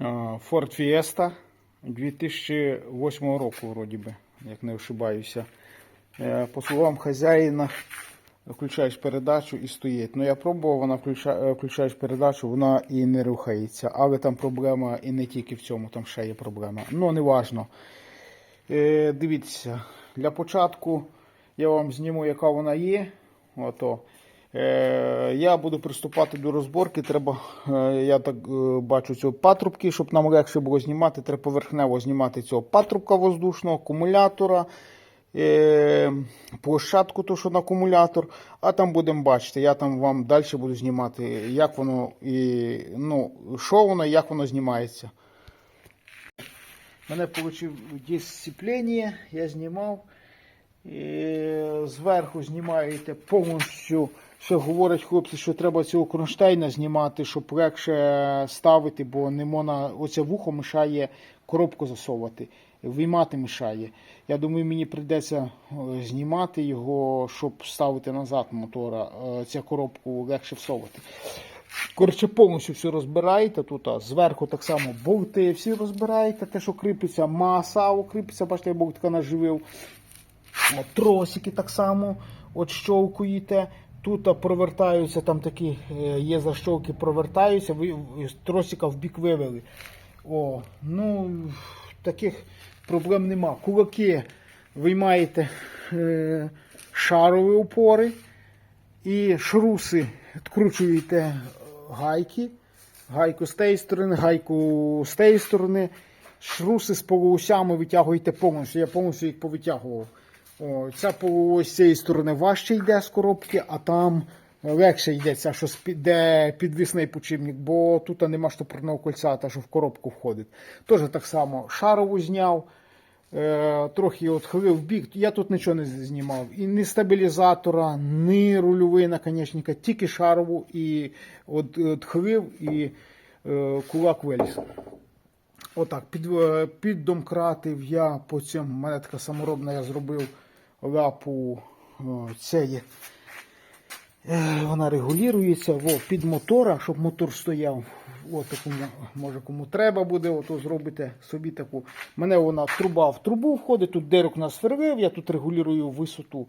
Ford Fiesta 2008 року, вроді би, як не ошибаюся. Е, По словам хазяїна, включаєш передачу і стоїть. Ну я пробував, вона включа, е, включаєш передачу, вона і не рухається. Але там проблема і не тільки в цьому, там ще є проблема. Ну, не важно. Е, дивіться, для початку я вам зніму, яка вона є. Ото. Е, я буду приступати до розборки. Треба, е, я так е, бачу цього патрубки, щоб нам легше було знімати. Треба поверхнево знімати цього патрубка воздушного, акумулятора, площадку, то, що на акумулятор. А там будемо бачити. Я там вам далі буду знімати, як воно і ну, що воно і як воно знімається. Мене вийшло дисципління, я знімав. І зверху знімаєте повністю. Ще говорять хлопці, що треба цього кронштейна знімати, щоб легше ставити, бо не можна, оце вухо мішає коробку засовувати, виймати мішає. Я думаю, мені прийдеться е, знімати його, щоб ставити назад мотора, е, цю коробку легше всовувати. Коротше, повністю все розбираєте. Тут а, зверху так само болти всі розбираєте, те, що кріпиться, маса кріпиться, бачите, я болтика наживив. Тросики так само от щовкуєте. Тут провертаються, там такі е, є защолки, провертаються, з тросика в бік вивели. О, ну, таких проблем нема. Кулаки виймаєте е, шарові опори і шруси відкручуєте гайки. Гайку з тієї сторони, гайку з тієї сторони. Шруси з полуосями витягуєте повністю. Я повністю їх повитягував. Ця полуось з цієї сторони важче йде з коробки, а там легше йде ця, що де підвісний почивник, бо тут нема штопорного кольця, та що в коробку входить. Теж так само шарову зняв, е, трохи відхилив бік. Я тут нічого не знімав. І ні стабілізатора, ні рульовий наконечника, тільки шарову і відхилив і е, кулак виліз. Отак, під, е, піддомкратив я по цьому, така саморобна, я зробив лапу є. Е, Вона регулюється во, під мотора, щоб мотор стояв. О, таку, може кому треба буде, ото зробите собі таку. Мене вона труба в трубу входить, тут дирок насверлив, я тут регулюю висоту.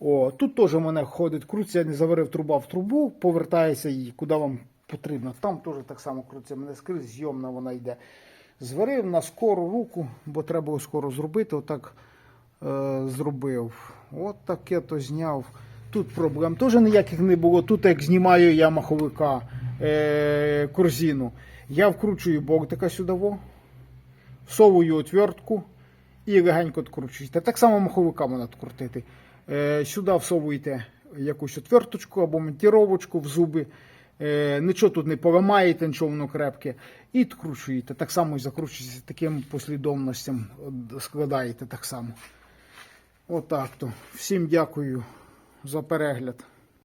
О, тут теж в мене ходить, крутиться, я не заварив труба в трубу, повертається її, куди вам потрібно. Там теж так само крутиться, мене скрізь зйомна вона йде. Зварив на скору руку, бо треба було скоро зробити. Отак зробив. От таке то зняв. Тут проблем теж ніяких не було. Тут як знімаю я маховика е, корзину. Я вкручую болтика сюди, во, всовую отвертку і легенько відкручуєте. Так само маховика можна відкрутити. Е, сюди всовуєте якусь отверточку або монтіровочку в зуби. Е, нічого тут не поламаєте, нічого воно крепке. І відкручуєте. Так само і закручуєте таким послідовностям, складаєте так само. Отак то. Всім дякую за перегляд.